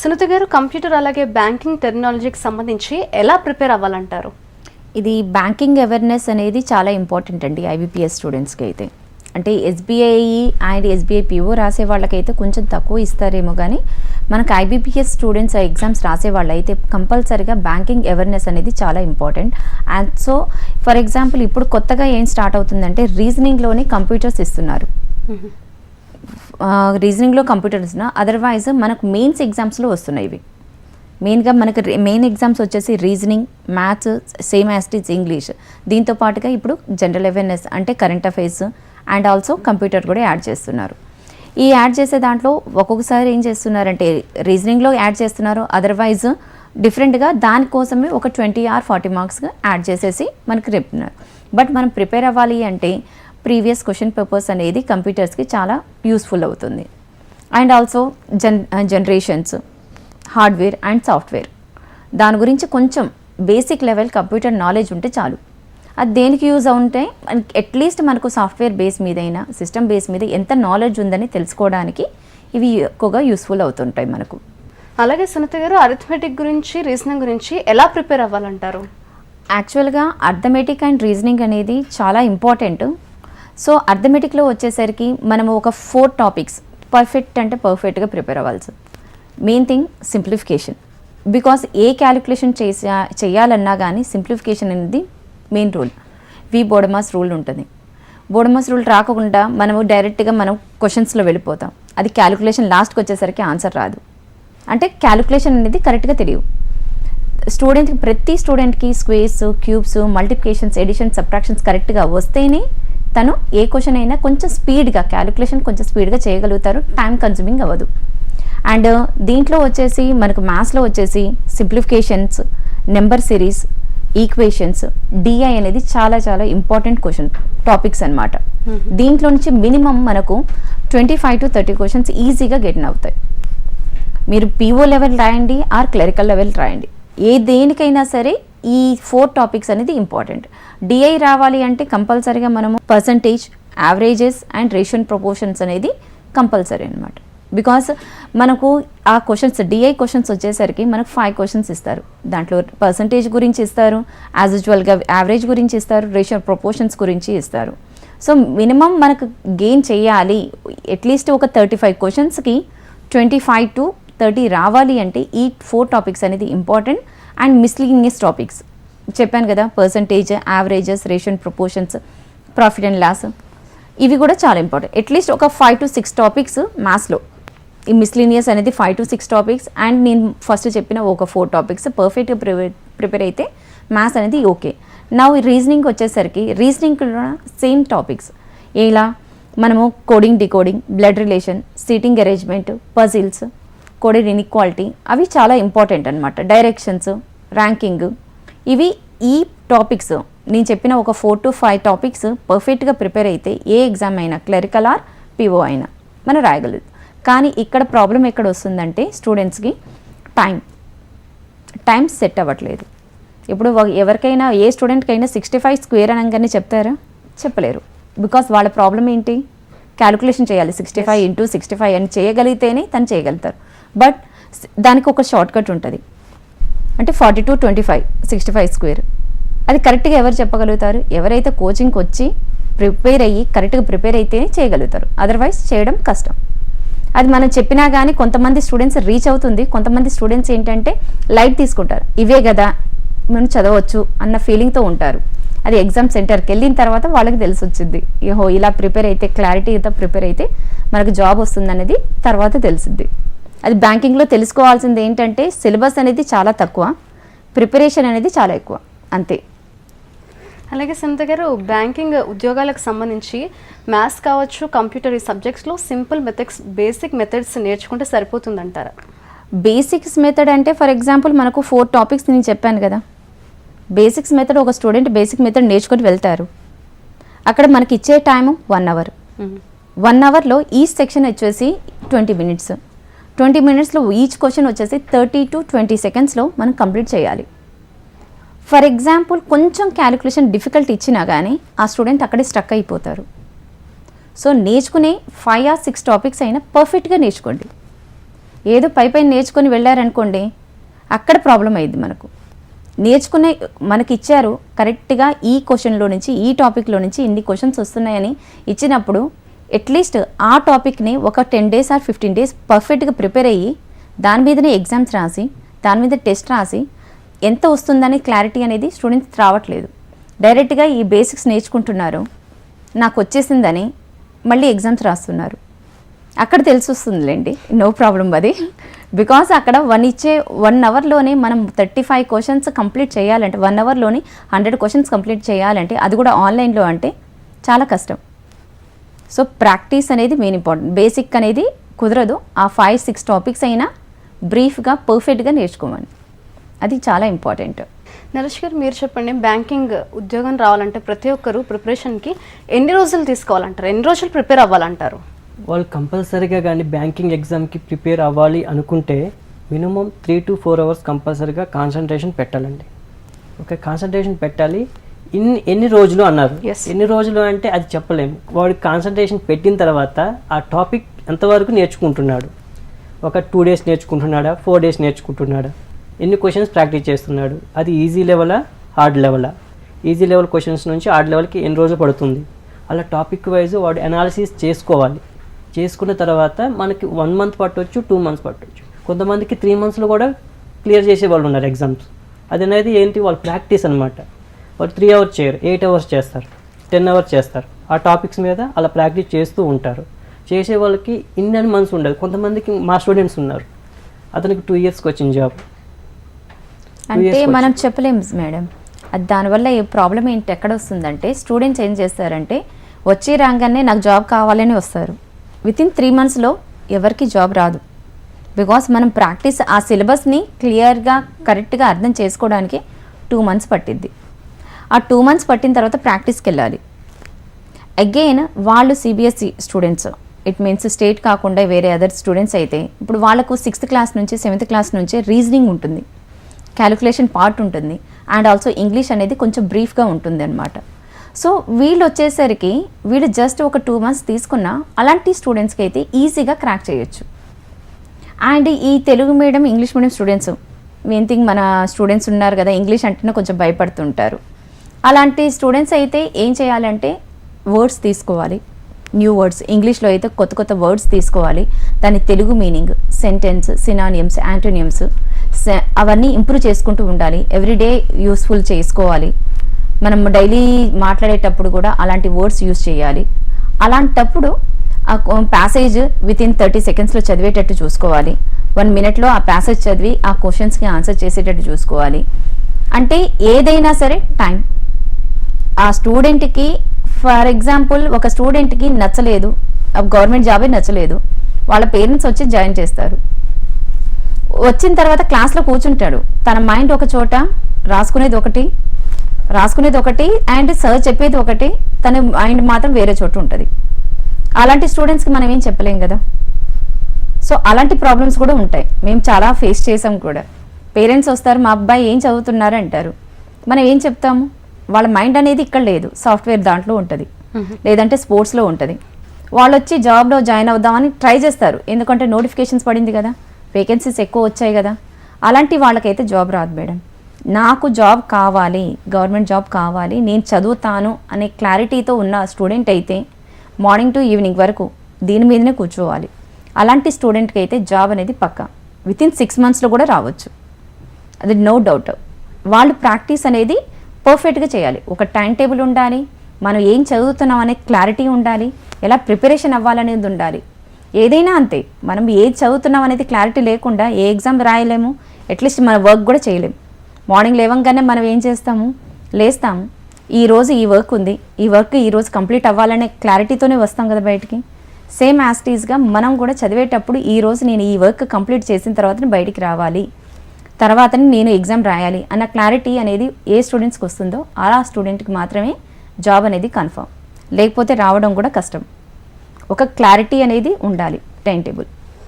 సునీత గారు కంప్యూటర్ అలాగే బ్యాంకింగ్ టెక్నాలజీకి సంబంధించి ఎలా ప్రిపేర్ అవ్వాలంటారు? ఇది బ్యాంకింగ్ అవేర్నెస్ అనేది చాలా ఇంపార్టెంట్ అండి ఐబీపీఎస్ స్టూడెంట్స్కి అయితే. అంటే ఎస్బీఐ అండ్ ఎస్బీఐ పిఓ రాసే వాళ్ళకైతే కొంచెం తక్కువ ఇస్తారేమో కానీ మనకు ఐబీపీఎస్ స్టూడెంట్స్ ఎగ్జామ్స్ రాసే వాళ్ళైతే కంపల్సరీగా బ్యాంకింగ్ అవేర్నెస్ అనేది చాలా important. And so for example ఇప్పుడు కొత్తగా ఏం స్టార్ట్ అవుతుందంటే రీజనింగ్లోనే కంప్యూటర్స్ ఇస్తున్నారు. రీజనింగ్లో కంప్యూటర్స్ అదర్వైజ్ మనకు మెయిన్స్ ఎగ్జామ్స్లో వస్తున్నాయి ఇవి. మెయిన్గా మనకు మెయిన్ ఎగ్జామ్స్ వచ్చేసి reasoning maths same as it is English దీంతో పాటుగా ఇప్పుడు జనరల్ అవేర్నెస్ అంటే current affairs and also computer కూడా యాడ్ చేస్తున్నారు. ఈ యాడ్ చేసే దాంట్లో ఒక్కొక్కసారి ఏం చేస్తున్నారంటే రీజనింగ్లో యాడ్ చేస్తున్నారు అదర్వైజ్ డిఫరెంట్గా దానికోసమే ఒక ట్వంటీ ఆర్ ఫార్టీ మార్క్స్గా యాడ్ చేసేసి మనకి రేపుతున్నారు బట్ మనం ప్రిపేర్ అవ్వాలి అంటే ప్రీవియస్ క్వశ్చన్ పేపర్స్ అనేది కంప్యూటర్స్కి చాలా యూస్ఫుల్ అవుతుంది. And also gen generations hardware and software. దాని గురించి కొంచెం బేసిక్ లెవెల్ కంప్యూటర్ నాలెడ్జ్ ఉంటే చాలు. అది దేనికి యూజ్ ఉంటే అట్లీస్ట్ మనకు సాఫ్ట్వేర్ బేస్ మీదైనా సిస్టమ్ బేస్ మీద ఎంత నాలెడ్జ్ ఉందని తెలుసుకోవడానికి ఇవి ఎక్కువగా యూస్ఫుల్ అవుతుంటాయి మనకు. అలాగే సునీత గారు అరిథమెటిక్ గురించి రీజనింగ్ గురించి ఎలా ప్రిపేర్ అవ్వాలంటారు? యాక్చువల్గా అర్థమెటిక్ అండ్ రీజనింగ్ అనేది చాలా ఇంపార్టెంట్ సో అర్థమెటిక్లో వచ్చేసరికి మనము ఒక ఫోర్ టాపిక్స్ పర్ఫెక్ట్ అంటే పర్ఫెక్ట్గా ప్రిపేర్ అవ్వాల్సి మెయిన్ థింగ్ సింప్లిఫికేషన్ బికాస్ ఏ క్యాలిక్యులేషన్ చేసా చేయాలన్నా కానీ సింప్లిఫికేషన్ అనేది main rule we BODMAS rule ఉంటుంది. బోడమాస్ రూల్ రాకుండా మనము డైరెక్ట్గా మనం క్వశ్చన్స్లో వెళ్ళిపోతాం. అది క్యాలిక్యులేషన్ లాస్ట్కి వచ్చేసరికి ఆన్సర్ రాదు. అంటే క్యాలిక్యులేషన్ అనేది కరెక్ట్గా తెలియదు స్టూడెంట్కి ప్రతి స్టూడెంట్కి squares cubes multiplications additions subtractions కరెక్ట్గా వస్తేనే తను ఏ క్వశ్చన్ అయినా కొంచెం స్పీడ్గా క్యాలిక్యులేషన్ కొంచెం స్పీడ్గా చేయగలుగుతారు. టైం కన్జ్యూమింగ్ అవ్వదు. అండ్ దీంట్లో వచ్చేసి మనకు మ్యాథ్స్లో వచ్చేసి simplifications number series equations DI అనేది చాలా చాలా ఇంపార్టెంట్ క్వశ్చన్ టాపిక్స్ అన్నమాట. దీంట్లో నుంచి మినిమం మనకు twenty five to thirty questions ఈజీగా గెటిన్ అవుతాయి. మీరు పీఓ లెవెల్ రాయండి ఆర్ క్లరికల్ లెవెల్ రాయండి. ఏ దేనికైనా సరే ఈ ఫోర్ టాపిక్స్ అనేది ఇంపార్టెంట్ డిఐ రావాలి అంటే కంపల్సరీగా మనము పర్సంటేజ్ యావరేజెస్ అండ్ రేషన్ ప్రపోర్షన్స్ అనేది కంపల్సరీ అనమాట బికాస్ మనకు ఆ క్వశ్చన్స్ డిఐ క్వశ్చన్స్ వచ్చేసరికి మనకు ఫైవ్ క్వశ్చన్స్ ఇస్తారు. దాంట్లో పర్సంటేజ్ గురించి ఇస్తారు యాజ్ యూజువల్గా యావరేజ్ గురించి ఇస్తారు రేషియో ప్రపోర్షన్స్ గురించి ఇస్తారు. సో మినిమం మనకు గెయిన్ చేయాలి అట్లీస్ట్ ఒక థర్టీ ఫైవ్ క్వశ్చన్స్కి ట్వంటీ ఫైవ్ టు థర్టీ రావాలి అంటే ఈ ఫోర్ టాపిక్స్ అనేది ఇంపార్టెంట్ అండ్ మిస్లీనియస్ టాపిక్స్. చెప్పాను కదా పర్సంటేజ్ యావరేజెస్ రేషన్ ప్రపోర్షన్స్ ప్రాఫిట్ అండ్ లాస్ ఇవి కూడా చాలా ఇంపార్టెంట్ అట్లీస్ట్ ఒక ఫైవ్ టు సిక్స్ టాపిక్స్ మ్యాథ్స్లో ఈ మిస్లీనియస్ అనేది five to six topics and నేను ఫస్ట్ చెప్పిన ఒక ఫోర్ టాపిక్స్ పర్ఫెక్ట్గా ప్రిపేర్ ప్రిపేర్ అయితే మ్యాథ్స్ అనేది ఓకే నా రీజనింగ్ వచ్చేసరికి రీజనింగ్ కూడా సేమ్ టాపిక్స్ ఎలా? మనము coding decoding blood relation seating arrangement puzzles coded inequality అవి చాలా ఇంపార్టెంట్ అనమాట డైరెక్షన్స్ ర్యాంకింగ్ ఇవి ఈ టాపిక్స్ నేను చెప్పిన ఒక ఫోర్ టు ఫైవ్ టాపిక్స్ పర్ఫెక్ట్గా ప్రిపేర్ అయితే ఏ ఎగ్జామ్ అయినా క్లరికల్ ఆర్ పిఓ అయినా మనం రాయగలదు కానీ ఇక్కడ ప్రాబ్లం ఎక్కడ వస్తుందంటే స్టూడెంట్స్కి టైం టైం సెట్ అవ్వట్లేదు. ఇప్పుడు ఎవరికైనా ఏ స్టూడెంట్కైనా సిక్స్టీ ఫైవ్ స్క్వేర్ అనగానే చెప్తారా? చెప్పలేరు. బికాస్ వాళ్ళ ప్రాబ్లం ఏంటి? క్యాలిక్యులేషన్ చేయాలి. Sixty five into sixty five అని చేయగలిగితేనే తను చేయగలుగుతారు. బట్ దానికి ఒక షార్ట్ కట్ ఉంటుంది. అంటే forty two twenty five sixty five square అది కరెక్ట్గా ఎవరు చెప్పగలుగుతారు? ఎవరైతే కోచింగ్కి వచ్చి ప్రిపేర్ అయ్యి కరెక్ట్గా ప్రిపేర్ అయితేనే చేయగలుగుతారు. అదర్వైజ్ చేయడం కష్టం. అది మనం చెప్పినా కానీ కొంతమంది స్టూడెంట్స్ రీచ్ అవుతుంది. కొంతమంది స్టూడెంట్స్ ఏంటంటే లైట్ తీసుకుంటారు. ఇవే కదా మనం చదవచ్చు అన్న ఫీలింగ్తో ఉంటారు. అది ఎగ్జామ్ సెంటర్కి వెళ్ళిన తర్వాత వాళ్ళకి తెలిసి వచ్చింది. ఓహో ఇలా ప్రిపేర్ అయితే క్లారిటీతో ప్రిపేర్ అయితే మనకు జాబ్ వస్తుంది అనేది తర్వాత తెలిసిద్ది. అది బ్యాంకింగ్లో తెలుసుకోవాల్సింది ఏంటంటే సిలబస్ అనేది చాలా తక్కువ ప్రిపరేషన్ అనేది చాలా ఎక్కువ అంతే. అలాగే సునీత గారు బ్యాంకింగ్ ఉద్యోగాలకు సంబంధించి మ్యాథ్స్ కావచ్చు కంప్యూటర్ ఈ సబ్జెక్ట్స్లో సింపుల్ మెథడ్స్ బేసిక్ మెథడ్స్ నేర్చుకుంటే సరిపోతుందంటారా? బేసిక్స్ మెథడ్ అంటే ఫర్ ఎగ్జాంపుల్ మనకు ఫోర్ టాపిక్స్ నేను చెప్పాను కదా. బేసిక్స్ మెథడ్ ఒక స్టూడెంట్ బేసిక్ మెథడ్ నేర్చుకొని వెళ్తారు. అక్కడ మనకి ఇచ్చే టైం వన్ అవర్ వన్ అవర్లో ఈచ్ సెక్షన్ వచ్చేసి ట్వంటీ మినిట్స్ ట్వంటీ మినిట్స్లో ఈచ్ క్వశ్చన్ వచ్చేసి థర్టీ టు ట్వంటీ సెకండ్స్లో మనం కంప్లీట్ చేయాలి. ఫర్ ఎగ్జాంపుల్ కొంచెం క్యాలిక్యులేషన్ డిఫికల్ట్ ఇచ్చినా కానీ ఆ స్టూడెంట్ అక్కడే స్టక్ అయిపోతారు. సో నేర్చుకునే ఫైవ్ ఆర్ సిక్స్ టాపిక్స్ అయినా పర్ఫెక్ట్గా నేర్చుకోండి. ఏదో పై పైన నేర్చుకొని వెళ్ళారనుకోండి అక్కడ ప్రాబ్లం అయ్యింది మనకు. నేర్చుకునే మనకి ఇచ్చారు కరెక్ట్గా ఈ క్వశ్చన్లో నుంచి ఈ టాపిక్లో నుంచి ఇన్ని క్వశ్చన్స్ వస్తున్నాయని ఇచ్చినప్పుడు అట్లీస్ట్ ఆ టాపిక్ని ఒక ten days or fifteen days పర్ఫెక్ట్గా ప్రిపేర్ అయ్యి దాని మీదనే ఎగ్జామ్స్ రాసి దాని మీద టెస్ట్ రాసి ఎంత వస్తుందని క్లారిటీ అనేది స్టూడెంట్స్ రావట్లేదు. డైరెక్ట్గా ఈ బేసిక్స్ నేర్చుకుంటున్నారు. నాకు వచ్చేసిందని మళ్ళీ ఎగ్జామ్స్ రాస్తున్నారు. అక్కడ తెలిసి వస్తుందిలేండి నో ప్రాబ్లం అది. బికాస్ అక్కడ వన్ ఇచ్చే వన్ అవర్లోనే మనం థర్టీ ఫైవ్ క్వశ్చన్స్ కంప్లీట్ చేయాలంటే వన్ అవర్లోనే హండ్రెడ్ క్వశ్చన్స్ కంప్లీట్ చేయాలంటే అది కూడా ఆన్లైన్లో అంటే చాలా కష్టం. సో ప్రాక్టీస్ అనేది మెయిన్ ఇంపార్టెంట్ బేసిక్ అనేది కుదరదు. ఆ ఫైవ్ సిక్స్ టాపిక్స్ అయినా బ్రీఫ్గా పర్ఫెక్ట్గా నేర్చుకోమని. అది చాలా ఇంపార్టెంట్ నరేష్ గారు మీరు చెప్పండి బ్యాంకింగ్ ఉద్యోగం రావాలంటే ప్రతి ఒక్కరు ప్రిపరేషన్కి ఎన్ని రోజులు తీసుకోవాలంటారు? ఎన్ని రోజులు ప్రిపేర్ అవ్వాలంటారు? వాళ్ళు కంపల్సరీగా కానీ బ్యాంకింగ్ ఎగ్జామ్కి ప్రిపేర్ అవ్వాలి అనుకుంటే minimum three to four hours కంపల్సరీగా కాన్సన్ట్రేషన్ పెట్టాలండి. ఓకే కాన్సన్ట్రేషన్ పెట్టాలి. ఇన్ని ఎన్ని రోజులు అన్నారు. ఎన్ని రోజులు అంటే అది చెప్పలేము వాడు కాన్సన్ట్రేషన్ పెట్టిన తర్వాత ఆ టాపిక్ ఎంతవరకు నేర్చుకుంటున్నాడు? ఒక టూ డేస్ నేర్చుకుంటున్నాడా? ఫోర్ డేస్ నేర్చుకుంటున్నాడా? ఎన్ని క్వశ్చన్స్ ప్రాక్టీస్ చేస్తున్నాడు? అది ఈజీ లెవెలా హార్డ్ లెవెలా ఈజీ లెవెల్ క్వశ్చన్స్ నుంచి హార్డ్ లెవెల్కి ఎన్ని రోజులు పడుతుంది? అలా టాపిక్ వైజ్ వాడు అనాలిసిస్ చేసుకోవాలి. చేసుకున్న తర్వాత మనకి వన్ మంత్ పట్టవచ్చు టూ మంత్స్ పట్టవచ్చు కొంతమందికి త్రీ మంత్స్లో కూడా క్లియర్ చేసే వాళ్ళు ఉన్నారు ఎగ్జామ్స్ అది అనేది ఏంటి? వాళ్ళ ప్రాక్టీస్ అనమాట వాళ్ళు త్రీ అవర్స్ చేయరు ఎయిట్ అవర్స్ చేస్తారు టెన్ అవర్స్ చేస్తారు. ఆ టాపిక్స్ మీద అలా ప్రాక్టీస్ చేస్తూ ఉంటారు. చేసే వాళ్ళకి ఇన్ని మంత్స్ ఉండదు కొంతమందికి మా స్టూడెంట్స్ ఉన్నారు. అతనికి టూ ఇయర్స్కి వచ్చిన జాబ్ అంటే మనం చెప్పలేం మేడం. అది దానివల్ల ఈ ప్రాబ్లం ఏంటి ఎక్కడ వస్తుందంటే స్టూడెంట్స్ ఏం చేస్తారంటే వచ్చి రాగానే నాకు జాబ్ కావాలని వస్తారు. విత్ ఇన్ త్రీ మంత్స్లో ఎవరికి జాబ్ రాదు. బికాస్ మనం ప్రాక్టీస్ ఆ సిలబస్ని క్లియర్గా కరెక్ట్గా అర్థం చేసుకోవడానికి టూ మంత్స్ పట్టిద్ది. ఆ టూ మంత్స్ పట్టిన తర్వాత ప్రాక్టీస్కి వెళ్ళాలి అగైన్ వాళ్ళు CBSE students it means state కాకుండా వేరే అదర్ స్టూడెంట్స్ అయితే ఇప్పుడు వాళ్ళకు సిక్స్త్ క్లాస్ నుంచి సెవెంత్ క్లాస్ నుంచే రీజనింగ్ ఉంటుంది. క్యాలిక్యులేషన్ పార్ట్ ఉంటుంది. అండ్ ఆల్సో ఇంగ్లీష్ అనేది కొంచెం బ్రీఫ్గా ఉంటుంది అనమాట సో వీళ్ళు వచ్చేసరికి వీళ్ళు జస్ట్ ఒక టూ మంత్స్ తీసుకున్న అలాంటి స్టూడెంట్స్కి అయితే ఈజీగా క్రాక్ చేయొచ్చు. అండ్ ఈ Telugu medium English medium students main thing మన స్టూడెంట్స్ ఉన్నారు కదా ఇంగ్లీష్ అంటేనే కొంచెం భయపడుతుంటారు. అలాంటి స్టూడెంట్స్ అయితే ఏం చేయాలంటే వర్డ్స్ తీసుకోవాలి. న్యూ వర్డ్స్ ఇంగ్లీష్లో అయితే కొత్త కొత్త వర్డ్స్ తీసుకోవాలి. దాని Telugu meaning sentence synonyms antonyms అవన్నీ ఇంప్రూవ్ చేసుకుంటూ ఉండాలి. ఎవ్రీడే యూస్ఫుల్ చేసుకోవాలి. మనం డైలీ మాట్లాడేటప్పుడు కూడా అలాంటి వర్డ్స్ యూస్ చేయాలి. అలాంటప్పుడు ఆ ప్యాసేజ్ విత్ ఇన్ థర్టీ సెకండ్స్లో చదివేటట్టు చూసుకోవాలి. వన్ మినిట్లో ఆ ప్యాసేజ్ చదివి ఆ క్వశ్చన్స్కి ఆన్సర్ చేసేటట్టు చూసుకోవాలి. అంటే ఏదైనా సరే టైం. ఆ స్టూడెంట్కి ఫర్ ఎగ్జాంపుల్ ఒక స్టూడెంట్కి నచ్చలేదు గవర్నమెంట్ జాబే నచ్చలేదు వాళ్ళ పేరెంట్స్ వచ్చి జాయిన్ చేస్తారు. వచ్చిన తర్వాత క్లాస్లో కూర్చుంటాడు. తన మైండ్ ఒక చోట రాసుకునేది ఒకటి రాసుకునేది ఒకటి అండ్ సార్ చెప్పేది ఒకటి తన మైండ్ మాత్రం వేరే చోట ఉంటుంది. అలాంటి స్టూడెంట్స్కి మనం ఏం చెప్పలేం కదా? సో అలాంటి ప్రాబ్లమ్స్ కూడా ఉంటాయి. మేము చాలా ఫేస్ చేసాం కూడా. పేరెంట్స్ వస్తారు మా అబ్బాయి ఏం చదువుతున్నారు అంటారు మనం ఏం చెప్తాము? వాళ్ళ మైండ్ అనేది ఇక్కడ లేదు. సాఫ్ట్వేర్ దాంట్లో ఉంటుంది. లేదంటే స్పోర్ట్స్లో ఉంటుంది. వాళ్ళు వచ్చి జాబ్లో జాయిన్ అవుదామని ట్రై చేస్తారు. ఎందుకంటే నోటిఫికేషన్స్ పడింది కదా. వేకెన్సీస్ ఎక్కువ వచ్చాయి కదా. అలాంటి వాళ్ళకైతే జాబ్ రాదు మేడం. నాకు జాబ్ కావాలి గవర్నమెంట్ జాబ్ కావాలి నేను చదువుతాను అనే క్లారిటీతో ఉన్న స్టూడెంట్ అయితే మార్నింగ్ టు ఈవినింగ్ వరకు దీని మీదనే కూర్చోవాలి. అలాంటి స్టూడెంట్కి అయితే జాబ్ అనేది పక్కా. విత్ ఇన్ సిక్స్ మంత్స్లో కూడా రావచ్చు. అది నో డౌట్. వాళ్ళు ప్రాక్టీస్ అనేది పర్ఫెక్ట్గా చేయాలి. ఒక టైం టేబుల్ ఉండాలి. మనం ఏం చదువుతున్నాం అనే క్లారిటీ ఉండాలి. ఎలా ప్రిపరేషన్ అవ్వాలనేది ఉండాలి. ఏదైనా అంతే. మనం ఏది చదువుతున్నాం అనేది క్లారిటీ లేకుండా ఏ ఎగ్జామ్ రాయలేము. అట్లీస్ట్ మన వర్క్ కూడా చేయలేము. మార్నింగ్ లేవంగానే మనం ఏం చేస్తాము? లేస్తాము. ఈ రోజు ఈ వర్క్ ఉంది. ఈ వర్క్ ఈరోజు కంప్లీట్ అవ్వాలనే క్లారిటీతోనే వస్తాం కదా బయటికి. సేమ్ యాస్టీస్గా మనం కూడా చదివేటప్పుడు ఈరోజు నేను ఈ వర్క్ కంప్లీట్ చేసిన తర్వాత బయటికి రావాలి. తర్వాతనే నేను ఎగ్జామ్ రాయాలి అన్న క్లారిటీ అనేది ఏ స్టూడెంట్స్కి వస్తుందో ఆ స్టూడెంట్కి మాత్రమే జాబ్ అనేది కన్ఫర్మ్ లేకపోతే రావడం కూడా కష్టం. ఒక క్లారిటీ అనేది ఉండాలి టైం టేబుల్